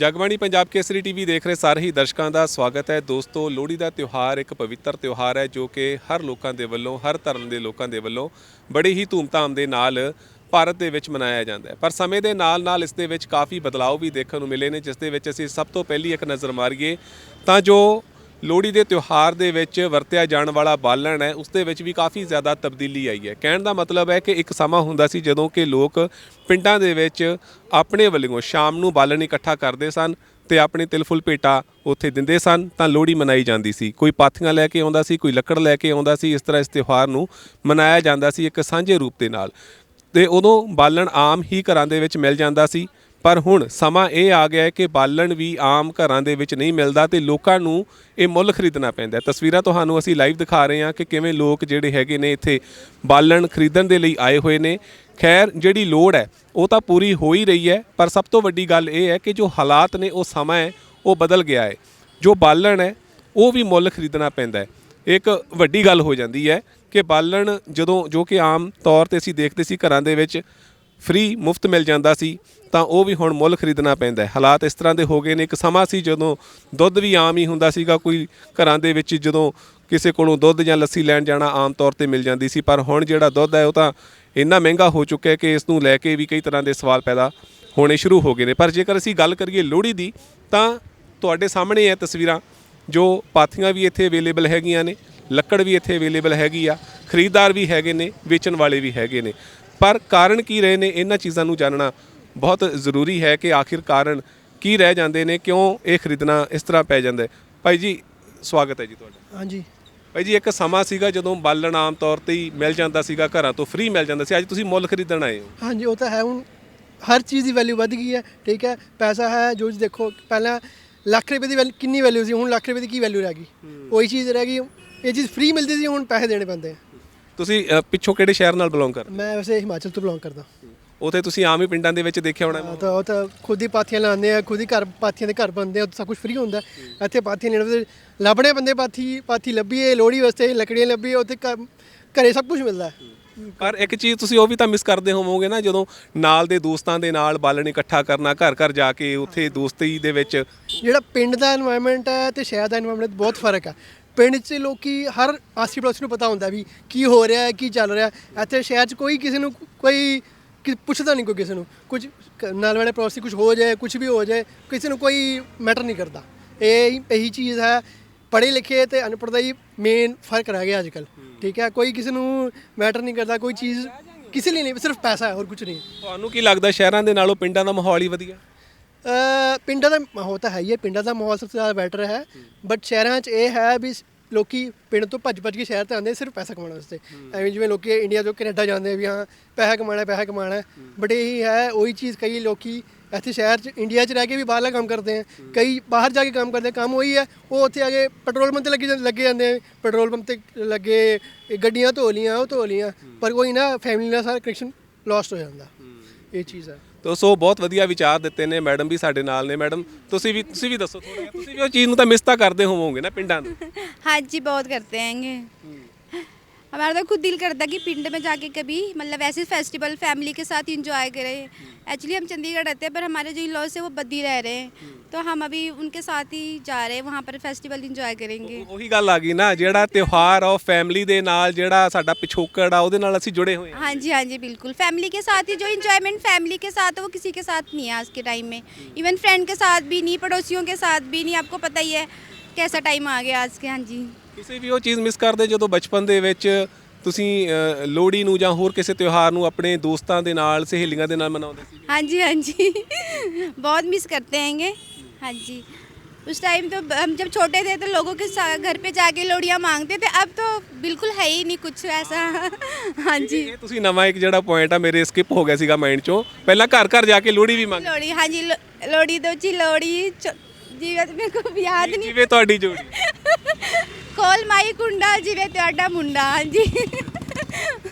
Jagbani Punjab Kesari TV ਦੇਖ ਰਹੇ ਸਾਰੇ ਹੀ ਦਰਸ਼ਕਾਂ ਦਾ ਸਵਾਗਤ ਹੈ। ਦੋਸਤੋ, ਲੋਹੜੀ ਦਾ ਤਿਉਹਾਰ ਇੱਕ ਪਵਿੱਤਰ ਤਿਉਹਾਰ ਹੈ ਜੋ ਕਿ ਹਰ ਲੋਕਾਂ ਦੇ ਵੱਲੋਂ, ਹਰ ਧਰਮ ਦੇ ਲੋਕਾਂ ਦੇ ਵੱਲੋਂ ਬੜੀ ਹੀ ਧੂਮਧਾਮ ਦੇ ਨਾਲ ਭਾਰਤ ਦੇ ਵਿੱਚ ਮਨਾਇਆ ਜਾਂਦਾ ਹੈ। ਪਰ ਸਮੇਂ ਦੇ ਨਾਲ-ਨਾਲ ਇਸ ਦੇ ਵਿੱਚ ਕਾਫੀ ਬਦਲਾਅ ਵੀ ਦੇਖਣ ਨੂੰ ਮਿਲੇ ਨੇ, ਜਿਸ ਦੇ ਵਿੱਚ ਅਸੀਂ ਸਭ ਤੋਂ ਪਹਿਲੀ ਇੱਕ ਨਜ਼ਰ ਮਾਰੀਏ ਤਾਂ ਜੋ ਲੋਹੜੀ ਦੇ ਤਿਉਹਾਰ ਦੇ ਵਿੱਚ ਵਰਤਿਆ ਜਾਣ ਵਾਲਾ ਬਾਲਣ ਹੈ, ਉਸ ਦੇ ਵਿੱਚ ਵੀ ਕਾਫੀ ਜ਼ਿਆਦਾ ਤਬਦੀਲੀ ਆਈ ਹੈ। ਕਹਿਣ ਦਾ ਮਤਲਬ ਹੈ ਕਿ ਇੱਕ ਸਮਾਂ ਹੁੰਦਾ ਸੀ ਜਦੋਂ ਕਿ ਲੋਕ ਪਿੰਡਾਂ ਦੇ ਵਿੱਚ ਆਪਣੇ ਵੱਲੋਂ ਸ਼ਾਮ ਨੂੰ ਬਾਲਣ ਇਕੱਠਾ ਕਰਦੇ ਸਨ ਤੇ ਆਪਣੇ ਤਿਲ ਫੁੱਲ ਭੇਟਾ ਉੱਥੇ ਦਿੰਦੇ ਸਨ, ਤਾਂ ਲੋਹੜੀ ਮਨਾਈ ਜਾਂਦੀ ਸੀ। ਕੋਈ ਪਾਥੀਆਂ ਲੈ ਕੇ ਆਉਂਦਾ ਸੀ, ਕੋਈ ਲੱਕੜ ਲੈ ਕੇ ਆਉਂਦਾ ਸੀ, ਇਸ ਤਰ੍ਹਾਂ ਇਸ ਤਿਉਹਾਰ ਨੂੰ ਮਨਾਇਆ ਜਾਂਦਾ ਸੀ ਇੱਕ ਸਾਂਝੇ ਰੂਪ ਦੇ ਨਾਲ। ਤੇ ਉਦੋਂ ਬਾਲਣ ਆਮ ਹੀ ਘਰਾਂ ਦੇ ਵਿੱਚ ਮਿਲ ਜਾਂਦਾ ਸੀ। ਪਰ ਹੁਣ ਸਮਾਂ ਇਹ ਆ ਗਿਆ ਹੈ ਕਿ ਬਾਲਣ ਵੀ ਆਮ ਘਰਾਂ ਦੇ ਵਿੱਚ ਨਹੀਂ ਮਿਲਦਾ ਤੇ ਲੋਕਾਂ ਨੂੰ ਇਹ ਮੁੱਲ ਖਰੀਦਣਾ ਪੈਂਦਾ ਹੈ। ਤਸਵੀਰਾਂ ਤੁਹਾਨੂੰ ਅਸੀਂ ਲਾਈਵ ਦਿਖਾ ਰਹੇ ਹਾਂ ਕਿ ਕਿਵੇਂ ਲੋਕ ਜਿਹੜੇ ਹੈਗੇ ਨੇ ਇੱਥੇ ਬਾਲਣ ਖਰੀਦਣ ਦੇ ਲਈ ਆਏ ਹੋਏ ਨੇ। ਖੈਰ, ਜਿਹੜੀ ਲੋੜ ਹੈ, ਉਹ ਤਾਂ ਪੂਰੀ ਹੋ ਹੀ ਰਹੀ ਹੈ, ਪਰ ਸਭ ਤੋਂ ਵੱਡੀ ਗੱਲ ਇਹ ਹੈ ਕਿ ਜੋ ਹਾਲਾਤ ਨੇ, ਉਹ ਸਮਾਂ ਹੈ, ਉਹ ਬਦਲ ਗਿਆ ਹੈ। ਜੋ ਬਾਲਣ ਹੈ, ਉਹ ਵੀ ਮੁੱਲ ਖਰੀਦਣਾ ਪੈਂਦਾ ਹੈ। ਇੱਕ ਵੱਡੀ ਗੱਲ ਹੋ ਜਾਂਦੀ ਹੈ ਕਿ ਬਾਲਣ ਜਦੋਂ ਜੋ ਕਿ ਆਮ ਤੌਰ ਤੇ ਅਸੀਂ ਦੇਖਦੇ ਸੀ ਘਰਾਂ ਦੇ ਵਿੱਚ ਫ੍ਰੀ ਮੁਫਤ ਮਿਲ ਜਾਂਦਾ ਸੀ, ਤਾਂ ਉਹ ਵੀ ਹੁਣ ਮੁੱਲ ਖਰੀਦਣਾ ਪੈਂਦਾ ਹੈ। ਹਾਲਾਤ ਇਸ ਤਰ੍ਹਾਂ ਦੇ ਹੋ ਗਏ ਨੇ, ਇੱਕ ਸਮਾਂ ਸੀ ਜਦੋਂ ਦੁੱਧ ਵੀ ਆਮ ਹੀ ਹੁੰਦਾ ਸੀਗਾ, ਕੋਈ ਘਰਾਂ ਦੇ ਵਿੱਚ ਜਦੋਂ ਕਿਸੇ ਕੋਲੋਂ ਦੁੱਧ ਜਾਂ ਲੱਸੀ ਲੈਣ ਜਾਣਾ ਆਮ ਤੌਰ ਤੇ ਮਿਲ ਜਾਂਦੀ ਸੀ, ਪਰ ਹੁਣ ਜਿਹੜਾ ਦੁੱਧ ਹੈ ਉਹ ਤਾਂ ਇੰਨਾ ਮਹਿੰਗਾ ਹੋ ਚੁੱਕਿਆ ਹੈ ਕਿ ਇਸ ਨੂੰ ਲੈ ਕੇ ਵੀ ਕਈ ਤਰ੍ਹਾਂ ਦੇ ਸਵਾਲ ਪੈਦਾ ਹੋਣੇ ਸ਼ੁਰੂ ਹੋ ਗਏ ਨੇ। ਪਰ ਜੇਕਰ ਅਸੀਂ ਗੱਲ ਕਰੀਏ ਲੋਹੜੀ ਦੀ, ਤਾਂ ਤੁਹਾਡੇ ਸਾਹਮਣੇ ਹੈ ਤਸਵੀਰਾਂ, ਜੋ ਪਾਥੀਆਂ ਵੀ ਇੱਥੇ ਅਵੇਲੇਬਲ ਹੈਗੀਆਂ ਨੇ, ਲੱਕੜ ਵੀ ਇੱਥੇ ਅਵੇਲੇਬਲ ਹੈਗੀ ਆ, ਖਰੀਦਦਾਰ ਵੀ ਹੈਗੇ ਨੇ, ਵੇਚਣ ਵਾਲੇ ਵੀ ਹੈਗੇ ਨੇ। ਪਰ ਕਾਰਨ ਕੀ ਰਹੇ ਨੇ? ਇਹਨਾਂ ਚੀਜ਼ਾਂ ਨੂੰ ਜਾਣਨਾ ਬਹੁਤ ਜ਼ਰੂਰੀ ਹੈ ਕਿ ਆਖਿਰ ਕਾਰਨ ਕੀ ਰਹਿ ਜਾਂਦੇ ਨੇ? ਕਿਉਂ ਇਹ ਖਰੀਦਣਾ ਇਸ ਤਰ੍ਹਾਂ ਪੈ ਜਾਂਦਾ ਹੈ? ਭਾਈ ਜੀ ਸਵਾਗਤ ਹੈ ਜੀ ਤੁਹਾਡਾ। ਹਾਂਜੀ। ਭਾਈ ਜੀ ਇੱਕ ਸਮਾਂ ਸੀਗਾ ਜਦੋਂ ਬਾਲਣ ਆਮ ਤੌਰ ਤੇ ਹੀ ਮਿਲ ਜਾਂਦਾ ਸੀਗਾ ਘਰਾਂ ਤੋਂ ਫ੍ਰੀ ਮਿਲ ਜਾਂਦਾ ਸੀ। ਅੱਜ ਤੁਸੀਂ ਮੁੱਲ ਖਰੀਦਣ ਆਏ ਹੋ। ਹਾਂਜੀ ਉਹ ਤਾਂ ਹੈ। ਹੁਣ ਹਰ ਚੀਜ਼ ਦੀ ਵੈਲਿਊ ਵੱਧ ਗਈ ਹੈ। ਠੀਕ ਹੈ? ਪੈਸਾ ਹੈ ਜੋ ਚੀਜ਼ ਦੇਖੋ ਪਹਿਲਾਂ ਲੱਖ ਰੁਪਏ ਦੀ ਵੈਲਿਊ ਕਿੰਨੀ ਵੈਲਿਊ ਸੀ? ਹੁਣ ਲੱਖ ਰੁਪਏ ਦੀ ਕੀ ਵੈਲਿਊ ਰਹਿ ਗਈ? ਉਹੀ ਚੀਜ਼ ਰਹਿ ਗਈ। ਇਹ ਚੀਜ਼ ਫ੍ਰੀ ਮਿਲਦੀ ਸੀ ਹੁਣ ਪੈਸੇ ਦੇਣੇ ਪੈਂਦੇ ਆ। ਤੁਸੀਂ ਪਿੱਛੋਂ ਕਿਹੜੇ ਸ਼ਹਿਰ ਨਾਲ ਬਿਲੋਂਗ ਕਰਦੇ? ਮੈਂ ਵੈਸੇ ਹਿਮਾਚਲ ਤੋਂ ਬਿਲੋਂਗ ਕਰਦਾ। ਉਥੇ ਤੁਸੀਂ ਆਮ ਹੀ ਪਿੰਡਾਂ ਦੇ ਵਿੱਚ ਦੇਖਿਆ ਹੋਣਾ। ਉਹ ਤਾਂ ਖੁਦ ਹੀ ਪਾਥੀਆਂ ਲਾਉਂਦੇ ਆ ਖੁਦ ਹੀ ਘਰ ਪਾਥੀਆਂ ਦੇ ਘਰ ਬਣਦੇ ਆ ਸਭ ਕੁਝ ਫ੍ਰੀ ਹੁੰਦਾ। ਇੱਥੇ ਪਾਥੀਆਂ ਲੈਣ ਵਾਸਤੇ ਲੱਭਣੇ ਬੰਦੇ ਪਾਥੀ ਪਾਥੀ ਲੱਭੀਏ ਲੋਹੜੀ ਵਾਸਤੇ ਲੱਕੜੀਆਂ ਲੱਭੀਏ ਉੱਥੇ ਘਰੇ ਸਭ ਕੁਝ ਮਿਲਦਾ। ਪਰ ਇੱਕ ਚੀਜ਼ ਤੁਸੀਂ ਉਹ ਵੀ ਤਾਂ ਮਿਸ ਕਰਦੇ ਹੋਵੋਗੇ ਨਾ ਜਦੋਂ ਨਾਲ ਦੇ ਦੋਸਤਾਂ ਦੇ ਨਾਲ ਬਾਲਣ ਇਕੱਠਾ ਕਰਨਾ ਘਰ ਘਰ ਜਾ ਕੇ ਉਥੇ ਦੋਸਤੀ ਦੇ ਵਿੱਚ ਜਿਹੜਾ ਪਿੰਡ ਦਾ এনवायरमेंट ਹੈ ਤੇ ਸ਼ਹਿਰ ਦਾ এনवायरमेंट ਬਹੁਤ ਫ਼ਰਕ ਹੈ ਪਿੰਡ 'ਚ ਲੋਕੀ ਹਰ ਆਸੀ ਪੜੋਸੀ ਨੂੰ ਪਤਾ ਹੁੰਦਾ ਵੀ ਕੀ ਹੋ ਰਿਹਾ ਹੈ, ਕੀ ਚੱਲ ਰਿਹਾ ਹੈ। ਇੱਥੇ ਸ਼ਹਿਰ 'ਚ ਕੋਈ ਕਿਸੇ ਨੂੰ ਕੋਈ ਕਿ- ਪੁੱਛਦਾ ਨਹੀਂ ਕੋਈ ਕਿਸੇ ਨੂੰ। ਕੁਝ ਕ- ਨਾਲ ਵਾਲੇ ਪੜੋਸੀ ਕੁਝ ਹੋ ਜਾਏ, ਕੁਝ ਵੀ ਹੋ ਜਾਏ, ਕਿਸੇ ਨੂੰ ਕੋਈ ਮੈਟਰ ਨਹੀਂ ਕਰਦਾ। ਇਹ ਇਹੀ ਚੀਜ਼ ਹੈ। ਪੜ੍ਹੇ ਲਿਖੇ ਤੇ ਅਨਪੜ੍ਹ ਦਾ ਹੀ ਮੇਨ ਫ਼ਰਕ ਰਹਿ ਗਿਆ ਅੱਜ ਕੱਲ੍ਹ ਠੀਕ ਹੈ? ਕੋਈ ਕਿਸੇ ਨੂੰ ਮੈਟਰ ਨਹੀਂ ਕਰਦਾ, ਕੋਈ ਚੀਜ਼ ਕਿਸੇ ਲਈ ਨਹੀਂ, ਸਿਰਫ ਪੈਸਾ ਹੈ, ਹੋਰ ਕੁਝ ਨਹੀਂ ਤੁਹਾਨੂੰ ਕੀ ਲੱਗਦਾ ਸ਼ਹਿਰਾਂ ਦੇ ਨਾਲੋਂ ਪਿੰਡਾਂ ਦਾ ਮਾਹੌਲ ਹੀ ਵਧੀਆ? ਪਿੰਡਾਂ ਦਾ ਮਾਹੌਲ ਤਾਂ ਹੈ ਹੀ ਹੈ ਪਿੰਡਾਂ ਦਾ ਮਾਹੌਲ ਸਭ ਤੋਂ ਜ਼ਿਆਦਾ ਬੈਟਰ ਹੈ। ਬਟ ਸ਼ਹਿਰਾਂ 'ਚ ਇਹ ਹੈ ਵੀ ਲੋਕੀ ਪਿੰਡ ਤੋਂ ਭੱਜ ਭੱਜ ਕੇ ਸ਼ਹਿਰ ਤੇ ਆਉਂਦੇ ਸਿਰਫ ਪੈਸਾ ਕਮਾਉਣ ਵਾਸਤੇ। ਐਵੇਂ ਜਿਵੇਂ ਲੋਕੀ ਇੰਡੀਆ ਤੋਂ ਕੈਨੇਡਾ ਜਾਂਦੇ ਵੀ ਹਾਂ ਪੈਸਾ ਕਮਾਉਣਾ ਹੈ, ਪੈਸਾ ਕਮਾਉਣਾ। ਹੈ। ਬਟ ਇਹ ਹੈ ਉਹੀ ਚੀਜ਼ ਕਈ ਲੋਕੀ ਇੱਥੇ ਸ਼ਹਿਰ 'ਚ ਇੰਡੀਆ 'ਚ ਰਹਿ ਕੇ ਵੀ ਬਾਹਰਲਾ ਕੰਮ ਕਰਦੇ ਆ। ਕਈ ਬਾਹਰ ਜਾ ਕੇ ਕੰਮ ਕਰਦੇ ਕੰਮ ਉਹੀ ਹੈ ਉਹ ਉੱਥੇ ਆ ਕੇ ਪੈਟਰੋਲ ਪੰਪ ਤੇ ਲੱਗੇ ਜਾਂਦੇ- ਲੱਗੇ ਜਾਂਦੇ ਪੈਟਰੋਲ ਪੰਪ ਤੇ ਲੱਗੇ ਗੱਡੀਆਂ ਧੋ ਲੀਆਂ ਉਹ ਧੋ ਲੀਆਂ ਪਰ ਕੋਈ ਨਾ ਫੈਮਿਲੀ ਨਾਲ ਸਾਰਾ ਕਨੈਕਸ਼ਨ ਲੋਸਟ ਹੋ ਜਾਂਦਾ। ਇਹ ਚੀਜ਼ ਹੈ। ਤੋ ਸੋ ਬਹੁਤ ਵਧੀਆ ਵਿਚਾਰ ਦਿੱਤੇ ਨੇ ਮੈਡਮ ਵੀ ਸਾਡੇ ਨਾਲ ਨੇ ਮੈਡਮ ਤੁਸੀਂ ਵੀ ਤੁਸੀਂ ਵੀ ਦੱਸੋ ਥੋੜਾ ਜਿਹਾ ਤੁਸੀਂ ਵੀ ਉਹ ਚੀਜ਼ ਨੂੰ ਤਾਂ ਮਿਸ ਤਾਂ ਕਰਦੇ ਹੋਵੋਗੇ ਨਾ ਪਿੰਡਾਂ ਨੂੰ हाँ जी बहुत करते हैंगे हमारा तो खुद दिल करता है कि पिंड में जाके कभी मतलब ऐसे फेस्टिवल फैमिली के साथ इंजॉय करें एक्चुअली हम चंडीगढ़ रहते हैं पर हमारे जो इन लॉज है वो बद्दी रह रहे हैं तो हम अभी उनके साथ ही जा रहे हैं वहाँ पर फेस्टिवल इंजॉय करेंगे ਉਹੀ ਗੱਲ ਆ ਗਈ ਨਾ ਜਿਹੜਾ ਤਿਉਹਾਰ ਆ ਉਹ ਫੈਮਿਲੀ ਦੇ ਨਾਲ ਜਿਹੜਾ ਸਾਡਾ ਪਿਛੋਕੜ ਆ ਉਹਦੇ ਨਾਲ ਅਸੀਂ ਜੁੜੇ ਹੋਏ ਹਾਂ हाँ जी हाँ जी बिल्कुल फैमिली के साथ ही जो इंजॉयमेंट फैमिली के साथ है वो किसी के साथ नहीं है आज के टाइम में इवन फ्रेंड के साथ भी नहीं पड़ोसियों के साथ भी नहीं आपको पता ही है कैसा टाइम आ गया आज के हाँ जी ਤੁਸੀਂ ਵੀ ਉਹ ਚੀਜ਼ ਮਿਸ ਕਰਦੇ ਜਦੋਂ ਬਚਪਨ ਦੇ ਵਿੱਚ ਤੁਸੀਂ ਅ, ਲੋਹੜੀ ਨੂੰ ਜਾਂ ਹੋਰ ਕਿਸੇ ਤਿਉਹਾਰ ਨੂੰ ਆਪਣੇ ਦੋਸਤਾਂ ਦੇ ਨਾਲ ਸਹੇਲੀਆਂ ਦੇ ਨਾਲ ਮਨਾਉਂਦੇ ਸੀ हाँ जी हाँ जी बहुत मिस करते हैंगे हाँ जी उस टाइम तो हम जब छोटे थे तो लोगों के साथ घर पे जाके लोड़ियाँ मांगते थे अब तो बिल्कुल है ही नहीं कुछ ऐसा हाँ जी ਇਹ ਤੁਸੀਂ ਨਵਾਂ ਇੱਕ ਜਿਹੜਾ ਪੁਆਇੰਟ ਆ ਮੇਰੇ ਸਕਿਪ ਹੋ ਗਿਆ ਸੀਗਾ ਮਾਈਂਡ ਚੋਂ ਪਹਿਲਾਂ ਘਰ ਘਰ ਜਾ ਕੇ ਲੋਹੜੀ ਵੀ ਮੰਗ लोड़ी हाँ जी लो- लोड़ी दो जी लोड़ी चो- जी मेरे को भी याद नहीं ਜਿਵੇਂ ਤੁਹਾਡੀ ਜੋੜੀ खोल माई कुंडा जीवे ਤੁਹਾਡਾ ਮੁੰਡਾ हाँ जी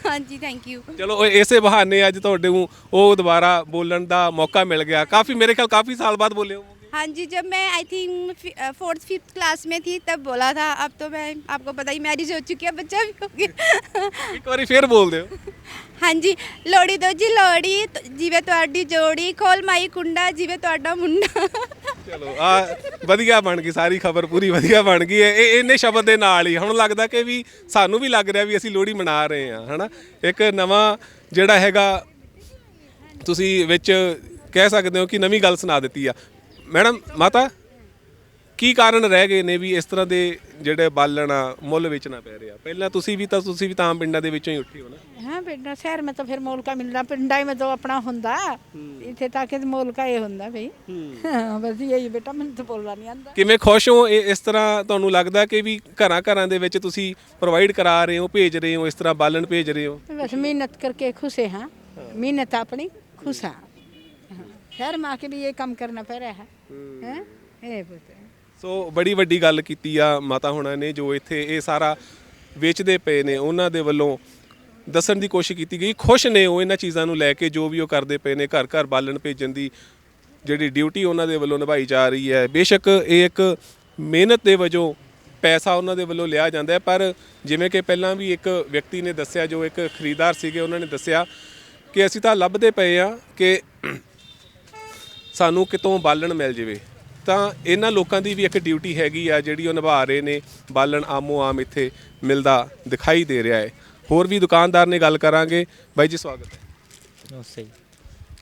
हाँ जी थैंक यू ਚਲੋ ਉਹ ਇਸੇ ਬਹਾਨੇ ਅੱਜ ਤੁਹਾਡੇ ਨੂੰ ਉਹ ਦੁਬਾਰਾ ਬੋਲਣ ਦਾ ਮੌਕਾ ਮਿਲ ਗਿਆ ਕਾਫੀ ਮੇਰੇ ਖਿਆਲ ਕਾਫੀ ਸਾਲ ਬਾਅਦ ਬੋਲੇ ਹੋ हाँ जी जब मैं I think fourth fifth class में थी तब बोला था अब तो मैं आपको पता ही मैरिज हो चुकी है बच्चा भी हो गया ਇੱਕ ਵਾਰੀ ਫੇਰ ਬੋਲ ਦਿਓ हाँ जी लोड़ी दो जी लोड़ी तो जीवे ਤੁਹਾਡੀ ਜੋੜੀ ਖੋਲ ਮਾਈ ਕੁੰਡਾ ਜੀਵੇ ਤੁਹਾਡਾ ਮੁੰਡਾ ਚਲੋ, ਆ ਵਧੀਆ ਬਣ ਗਈ, ਸਾਰੀ ਖਬਰ ਪੂਰੀ ਵਧੀਆ ਬਣ ਗਈ ਹੈ। ਇਹ ਇਹਨੇ ਸ਼ਬਦ ਦੇ ਨਾਲ ਹੀ, ਹੁਣ ਲੱਗਦਾ ਕਿ ਵੀ ਸਾਨੂੰ ਵੀ ਲੱਗ ਰਿਹਾ ਵੀ ਅਸੀਂ ਲੋਹੜੀ ਮਨਾ ਰਹੇ ਹਾਂ, ਹਨਾ? ਇੱਕ ਨਵਾਂ ਜਿਹੜਾ ਹੈਗਾ, ਤੁਸੀਂ ਵਿੱਚ ਕਹਿ ਸਕਦੇ ਹੋ ਕਿ ਨਵੀਂ ਗੱਲ ਸੁਣਾ ਦਿੱਤੀ ਆ। ਮੈਡਮ, ਮਾਤਾ? ਕੀ ਕਾਰਨ ਰਹਿ ਗਏ ਨੇ ਵੀ ਇਸ ਤਰ੍ਹਾਂ ਦੇ ਜਿਹੜੇ ਬਾਲਣ ਮੁੱਲ ਵੇਚਣਾ ਪੈ ਰਿਹਾ? ਪਹਿਲਾਂ ਤੁਸੀਂ ਵੀ ਤਾਂ ਤੁਸੀਂ ਵੀ ਤਾਂ ਪਿੰਡਾਂ ਦੇ ਵਿੱਚੋਂ ਹੀ ਉੱਠੇ ਹੋ ਨਾ? ਹਾਂ ਪਿੰਡਾਂ ਸ਼ਹਿਰ ਮੈਂ ਤਾਂ ਫਿਰ ਮੋਲਕਾ ਮਿਲਣਾ ਪਿੰਡਾਂ ਹੀ ਮਤਲਬ ਆਪਣਾ ਹੁੰਦਾ। ਇੱਥੇ ਤਾਂ ਕਿ ਮੋਲਕਾ ਇਹ ਹੁੰਦਾ ਭਈ ਹਾਂ। ਬਸ ਇਹੀ ਬੇਟਾ ਮੈਨੂੰ ਤਾਂ ਬੋਲਣਾ ਨਹੀਂ ਆਂਦਾ ਕਿਵੇਂ ਖੁਸ਼ ਹੋ? ਇਹ ਇਸ ਤਰ੍ਹਾਂ ਤੁਹਾਨੂੰ ਲੱਗਦਾ ਕਿ ਵੀ ਘਰਾਂ ਘਰਾਂ ਦੇ ਵਿੱਚ ਤੁਸੀਂ ਪ੍ਰੋਵਾਈਡ ਕਰਾ ਰਹੇ ਹੋ ਭੇਜ ਰਹੇ ਹੋ ਇਸ ਤਰ੍ਹਾਂ ਬਾਲਣ ਭੇਜ ਰਹੇ ਹੋ? ਬਸ ਮਿਹਨਤ ਕਰਕੇ ਖੁਸ਼ੇ ਹਾਂ ਮਿਹਨਤ ਆਪਣੀ ਖੁਸ਼ ਸ਼ਹਿਰ ਮਾ ਕੇ ਵੀ ਇਹ ਕੰਮ ਕਰਨਾ ਪੈ ਰਿਹਾ ਹੈ। ਹੈ? ਇਹ ਪੁੱਤ। ਸੋ ਬੜੀ ਵੱਡੀ ਗੱਲ ਕੀਤੀ ਆ ਮਾਤਾ ਹੁਣਾਂ ਨੇ ਜੋ ਇੱਥੇ ਇਹ ਸਾਰਾ ਵੇਚਦੇ ਪਏ ਨੇ, ਉਹਨਾਂ ਦੇ ਵੱਲੋਂ ਦੱਸਣ ਦੀ ਕੋਸ਼ਿਸ਼ ਕੀਤੀ ਗਈ। ਖੁਸ਼ ਨੇ ਉਹ ਇਹਨਾਂ ਚੀਜ਼ਾਂ ਨੂੰ ਲੈ ਕੇ ਜੋ ਵੀ ਉਹ ਕਰਦੇ ਪਏ ਨੇ ਘਰ ਘਰ ਬਾਲਣ ਭੇਜਣ ਦੀ ਜਿਹੜੀ ਡਿਊਟੀ ਉਹਨਾਂ ਦੇ ਵੱਲੋਂ ਨਿਭਾਈ ਜਾ ਰਹੀ ਹੈ। ਬੇਸ਼ੱਕ ਇਹ ਇੱਕ ਮਿਹਨਤ ਦੇ ਵਜੋਂ ਪੈਸਾ ਉਹਨਾਂ ਦੇ ਵੱਲੋਂ ਲਿਆ ਜਾਂਦਾ ਹੈ, ਪਰ ਜਿਵੇਂ ਕਿ ਪਹਿਲਾਂ ਵੀ ਇੱਕ ਵਿਅਕਤੀ ਨੇ ਦੱਸਿਆ, ਜੋ ਇੱਕ ਖਰੀਦਦਾਰ ਸੀਗੇ, ਉਹਨਾਂ ਨੇ ਦੱਸਿਆ ਕਿ ਅਸੀਂ ਤਾਂ ਲੱਭਦੇ ਪਏ ਆ ਕਿ ਸਾਨੂੰ ਕਿਤੋਂ ਬਾਲਣ ਮਿਲ ਜਾਵੇ। ਤਾਂ ਇਹਨਾਂ ਲੋਕਾਂ ਦੀ ਵੀ ਇੱਕ ਡਿਊਟੀ ਹੈਗੀ ਆ ਜਿਹੜੀ ਉਹ ਨਿਭਾ ਰਹੇ ਨੇ। ਬਾਲਣ ਆਮੋ ਆਮ ਇੱਥੇ ਮਿਲਦਾ ਦਿਖਾਈ ਦੇ ਰਿਹਾ ਹੈ। ਹੋਰ ਵੀ ਦੁਕਾਨਦਾਰ ਨੇ ਗੱਲ ਕਰਾਂਗੇ। ਬਾਈ ਜੀ ਸਵਾਗਤ ਹੈ। ਉਸੇ ਹੀ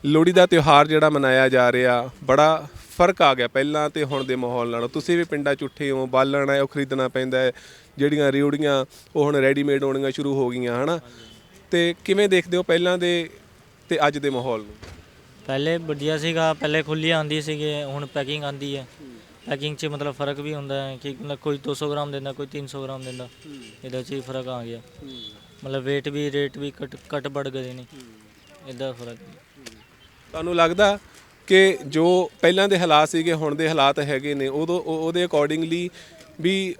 ਲੋਹੜੀ ਦਾ ਤਿਉਹਾਰ ਜਿਹੜਾ ਮਨਾਇਆ ਜਾ ਰਿਹਾ ਬੜਾ ਫ਼ਰਕ ਆ ਗਿਆ ਪਹਿਲਾਂ ਤੇ ਹੁਣ ਦੇ ਮਾਹੌਲ ਨਾਲੋਂ। ਤੁਸੀਂ ਵੀ ਪਿੰਡਾਂ 'ਚ ਉੱਠੇ ਹੋ ਬਾਲਣ ਹੈ ਉਹ ਖਰੀਦਣਾ ਪੈਂਦਾ ਹੈ। ਜਿਹੜੀਆਂ ਰਿਉੜੀਆਂ ਉਹ ਹੁਣ ਰੈਡੀਮੇਡ ਹੋਣੀਆਂ ਸ਼ੁਰੂ ਹੋ ਗਈਆਂ ਹਨਾ? ਤੇ ਕਿਵੇਂ ਦੇਖਦੇ ਹੋ ਪਹਿਲਾਂ ਦੇ ਤੇ ਅੱਜ ਦੇ ਮਾਹੌਲ ਨੂੰ? ਪਹਿਲੇ ਵਧੀਆ ਸੀਗਾ, ਪਹਿਲੇ ਖੁੱਲੀ ਆਂਦੀ ਸੀਗੇ ਹੁਣ ਪੈਕਿੰਗ ਆਂਦੀ ਹੈ। ਪੈਕਿੰਗ 'ਚ ਮਤਲਬ ਫ਼ਰਕ ਵੀ ਹੁੰਦਾ ਹੈ ਕਿ ਮਤਲਬ ਕੋਈ 200 ਗ੍ਰਾਮ ਦਿੰਦਾ, ਕੋਈ 300 ਗ੍ਰਾਮ ਦਿੰਦਾ। ਇਹਦੇ 'ਚ ਹੀ ਫ਼ਰਕ ਆ ਗਿਆ। ਮਤਲਬ weight ਵੀ ਰੇਟ ਵੀ ਘਟ ਘਟ ਵੱਧ ਗਏ ਨੇ। ਇਹਦਾ ਫ਼ਰਕ ਤੁਹਾਨੂੰ ਲੱਗਦਾ ਕਿ ਜੋ ਪਹਿਲਾਂ ਦੇ ਹਾਲਾਤ ਸੀਗੇ, ਹੁਣ ਦੇ ਹਾਲਾਤ ਹੈਗੇ ਨੇ, ਉਦੋਂ ਉਹਦੇ ਅਕੋਰਡਿੰਗਲੀ ਵੀ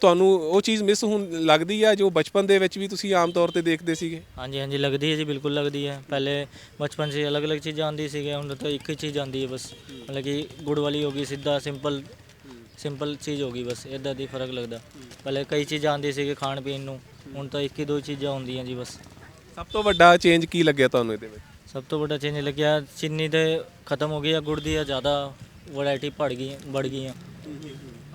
ਤੁਹਾਨੂੰ ਉਹ ਚੀਜ਼ ਮਿਸ ਹੁਣ ਲੱਗਦੀ ਆ ਜੋ ਬਚਪਨ ਦੇ ਵਿੱਚ ਵੀ ਤੁਸੀਂ ਆਮ ਤੌਰ ਤੇ ਦੇਖਦੇ ਸੀਗੇ? ਹਾਂਜੀ ਹਾਂਜੀ ਲੱਗਦੀ ਹੈ ਜੀ ਬਿਲਕੁਲ ਲੱਗਦੀ ਹੈ। ਪਹਿਲੇ ਬਚਪਨ 'ਚ ਅਲੱਗ-ਅਲੱਗ ਚੀਜ਼ਾਂ ਆਂਦੀ ਸੀਗੇ ਹੁਣ ਤਾਂ ਇੱਕ ਹੀ ਚੀਜ਼ ਆਂਦੀ ਹੈ ਬਸ। ਮਤਲਬ ਕਿ ਗੁੜ ਵਾਲੀ ਹੋ ਗਈ ਸਿੱਧਾ ਸਿੰਪਲ ਸਿੰਪਲ ਚੀਜ਼ ਹੋ ਗਈ ਬਸ ਇਦਾਂ ਦੀ ਫ਼ਰਕ ਲੱਗਦਾ। ਪਹਿਲੇ ਕਈ ਚੀਜ਼ਾਂ ਆਂਦੀ ਸੀਗੇ ਖਾਣ ਪੀਣ ਨੂੰ ਹੁਣ ਤਾਂ ਇੱਕ ਹੀ ਦੋ ਚੀਜ਼ਾਂ ਹੁੰਦੀਆਂ ਜੀ ਬਸ। ਸਭ ਤੋਂ ਵੱਡਾ ਚੇਂਜ ਕੀ ਲੱਗਿਆ ਤੁਹਾਨੂੰ ਇਹਦੇ ਵਿੱਚ? ਸਭ ਤੋਂ ਵੱਡਾ ਚੇਂਜ ਲੱਗਿਆ ਚੀਨੀ ਤੇ ਖਤਮ ਹੋ ਗਈ ਆ ਗੁੜ ਦੀ ਆ ਜ਼ਿਆਦਾ ਵੈਰਾਈਟੀ ਪੜ ਗਈ ਵੱਧ ਗਈਆਂ।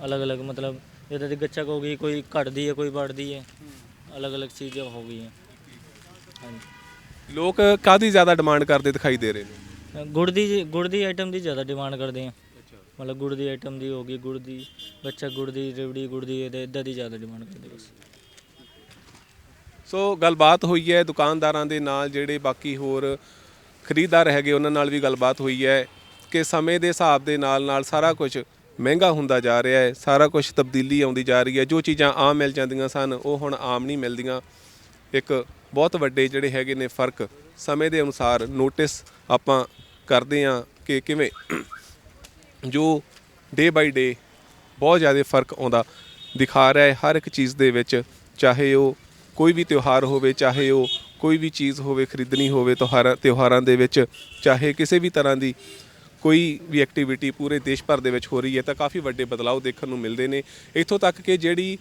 ਅਲੱਗ-ਅਲੱਗ ਮਤਲਬ ਜਿੱਦਾਂ ਦੀ ਗੱਚਕ ਹੋ ਗਈ ਕੋਈ ਘਟਦੀ ਹੈ ਕੋਈ ਵੱਧਦੀ ਹੈ। ਅਲੱਗ-ਅਲੱਗ ਚੀਜ਼ਾਂ ਹੋ ਗਈਆਂ। ਹਾਂਜੀ। ਲੋਕ ਕਾਦੀ ਜ਼ਿਆਦਾ ਡਿਮਾਂਡ ਕਰਦੇ ਦਿਖਾਈ ਦੇ ਰਹੇ ਨੇ? ਗੁੜ ਦੀ ਗੁੜ ਦੀ ਆਈਟਮ ਦੀ ਜ਼ਿਆਦਾ ਡਿਮਾਂਡ ਕਰਦੇ ਆ। ਮਤਲਬ ਗੁੜ ਦੀ ਆਈਟਮ ਦੀ ਹੋ ਗਈ ਗੁੜ ਦੀ ਬੱਚਾ ਗੁੜ ਦੀ ਰੇਵੜੀ ਗੁੜ ਦੀ ਇਹਦੇ ਇਦਾਂ ਦੀ ਜ਼ਿਆਦਾ ਡਿਮਾਂਡ ਕਰਦੇ ਬਸ। ਸੋ ਗੱਲਬਾਤ ਹੋਈ ਹੈ ਦੁਕਾਨਦਾਰਾਂ ਦੇ ਨਾਲ ਜਿਹੜੇ ਬਾਕੀ ਹੋਰ ਖਰੀਦਦਾਰ ਹੈਗੇ ਉਹਨਾਂ ਨਾਲ ਵੀ ਗੱਲਬਾਤ ਹੋਈ ਹੈ। ਕਿ ਸਮੇਂ ਦੇ ਹਿਸਾਬ ਦੇ ਨਾਲ ਨਾਲ ਸਾਰਾ ਕੁਝ ਮਹਿੰਗਾ ਹੁੰਦਾ ਜਾ ਰਿਹਾ ਹੈ, ਸਾਰਾ ਕੁਝ ਤਬਦੀਲੀ ਆਉਂਦੀ ਜਾ ਰਹੀ ਹੈ, ਜੋ ਚੀਜ਼ਾਂ ਆਮ ਮਿਲ ਜਾਂਦੀਆਂ ਸਨ, ਉਹ ਹੁਣ ਆਮ ਨਹੀਂ ਮਿਲਦੀਆਂ। ਇੱਕ ਬਹੁਤ ਵੱਡੇ ਜਿਹੜੇ ਹੈਗੇ ਨੇ ਫ਼ਰਕ ਸਮੇਂ ਦੇ ਅਨੁਸਾਰ ਨੋਟਿਸ ਆਪਾਂ ਕਰਦੇ ਹਾਂ ਕਿ ਕਿਵੇਂ ਜੋ ਡੇ ਬਾਈ ਡੇ ਬਹੁਤ ਜ਼ਿਆਦਾ ਫ਼ਰਕ ਆਉਂਦਾ ਦਿਖਾ ਰਿਹਾ ਹੈ, ਹਰ ਇੱਕ ਚੀਜ਼ ਦੇ ਵਿੱਚ, ਚਾਹੇ ਉਹ ਕੋਈ ਵੀ ਤਿਉਹਾਰ ਹੋਵੇ, ਚਾਹੇ ਉਹ ਕੋਈ ਵੀ ਚੀਜ਼ ਹੋਵੇ, ਖਰੀਦਣੀ ਹੋਵੇ, ਤਿਉਹਾਰਾਂ ਤਿਉਹਾਰਾਂ ਦੇ ਵਿੱਚ, ਚਾਹੇ ਕਿਸੇ ਵੀ ਤਰ੍ਹਾਂ ਦੀ ਕੋਈ ਵੀ ਐਕਟੀਵਿਟੀ ਪੂਰੇ ਦੇਸ਼ ਭਰ ਦੇ ਵਿੱਚ ਹੋ ਰਹੀ ਹੈ ਤਾਂ ਕਾਫੀ ਵੱਡੇ ਬਦਲਾਅ ਦੇਖਣ ਨੂੰ ਮਿਲਦੇ ਨੇ। ਇੱਥੋਂ ਤੱਕ ਕਿ ਜਿਹੜੀ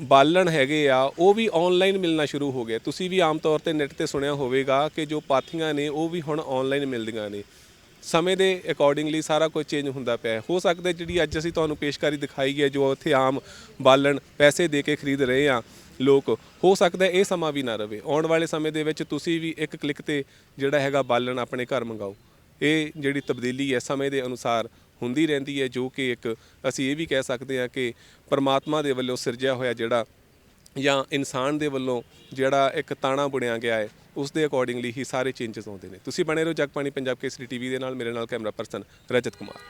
ਬਾਲਣ ਹੈਗੇ ਆ, ਉਹ ਵੀ ਆਨਲਾਈਨ ਮਿਲਣਾ ਸ਼ੁਰੂ ਹੋ ਗਿਆ ਤੁਸੀਂ ਵੀ ਆਮ ਤੌਰ ਤੇ ਨੈਟ ਤੇ ਸੁਣਿਆ ਹੋਵੇਗਾ ਕਿ ਜੋ ਪਾਥੀਆਂ ਨੇ, ਉਹ ਵੀ ਹੁਣ ਆਨਲਾਈਨ ਮਿਲਦੀਆਂ ਨੇ। ਸਮੇਂ ਦੇ ਅਕੋਰਡਿੰਗਲੀ ਸਾਰਾ ਕੁਝ ਚੇਂਜ ਹੁੰਦਾ ਪਿਆ ਹੋ। ਸਕਦਾ ਜਿਹੜੀ ਅੱਜ ਅਸੀਂ ਤੁਹਾਨੂੰ ਪੇਸ਼ਕਾਰੀ ਦਿਖਾਈ ਹੈ, ਜੋ ਉੱਥੇ ਆਮ ਬਾਲਣ ਪੈਸੇ ਦੇ ਕੇ ਖਰੀਦ ਰਹੇ ਆ ਲੋਕ, ਹੋ ਸਕਦਾ ਇਹ ਸਮਾਂ ਵੀ ਨਾ ਰਵੇ। ਆਉਣ ਵਾਲੇ ਸਮੇਂ ਦੇ ਵਿੱਚ ਤੁਸੀਂ ਵੀ ਇੱਕ ਕਲਿੱਕ ਤੇ ਜਿਹੜਾ ਹੈਗਾ ਬਾਲਣ ਆਪਣੇ ਘਰ ਮੰਗਾਓ। ਇਹ ਜਿਹੜੀ ਤਬਦੀਲੀ ਹੈ ਸਮੇਂ ਦੇ ਅਨੁਸਾਰ ਹੁੰਦੀ ਰਹਿੰਦੀ ਹੈ, ਜੋ ਕਿ ਇੱਕ ਅਸੀਂ ਇਹ ਵੀ ਕਹਿ ਸਕਦੇ ਹਾਂ ਕਿ ਪਰਮਾਤਮਾ ਦੇ ਵੱਲੋਂ ਸਿਰਜਿਆ ਹੋਇਆ ਜਿਹੜਾ ਜਾਂ ਇਨਸਾਨ ਦੇ ਵੱਲੋਂ ਜਿਹੜਾ ਇੱਕ ਤਾਣਾ ਬੁਣਿਆ ਗਿਆ ਹੈ, ਉਸ ਦੇ ਅਕੋਰਡਿੰਗਲੀ ਹੀ ਸਾਰੇ ਚੇਂਜਸ ਆਉਂਦੇ ਨੇ। ਤੁਸੀਂ ਬਣੇ ਰਹੋ ਜਗਬਾਣੀ ਪੰਜਾਬ ਕੇਸਰੀ ਟੀਵੀ ਦੇ ਨਾਲ, ਮੇਰੇ ਨਾਲ ਕੈਮਰਾ ਪਰਸਨ ਰਜਤ ਕੁਮਾਰ।